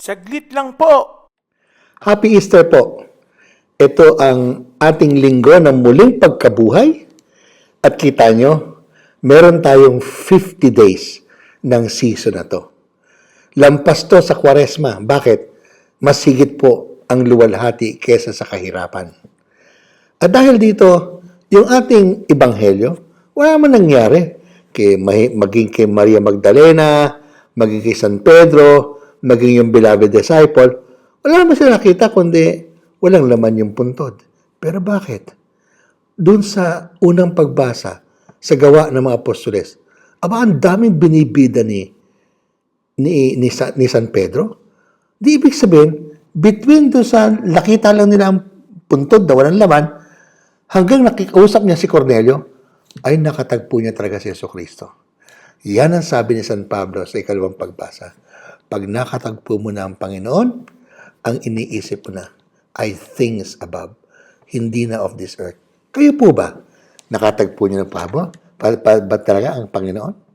Saglit lang po. Happy Easter po. Ito ang ating linggo ng muling pagkabuhay. At kita nyo, meron tayong 50 days ng season na to. Lampas to sa kwaresma. Bakit? Mas higit po ang luwalhati kesa sa kahirapan. At dahil dito, yung ating ebanghelyo, wala man nangyari. Kay, maging kay Maria Magdalena, maging kay San Pedro, maging yung beloved disciple, wala naman sila nakita kundi walang laman yung puntod. Pero bakit? Doon sa unang pagbasa sa gawa ng mga apostoles, aba, ang daming binibida ni, ni, ni, Sa- ni San Pedro. Di ibig sabihin, between doon sa nakita lang nila ang puntod na walang laman, hanggang nakikausap niya si Cornelio, ay nakatagpo niya talaga si Yeso Kristo. Yan ang sabi ni San Pablo sa ikalawang pagbasa. Pag nakatagpo mo na ang Panginoon, ang iniisip mo na ay things above, hindi na of this earth. Kayo po ba? Nakatagpo niyo ng Pablo? Pa, pa, ba talaga ang Panginoon?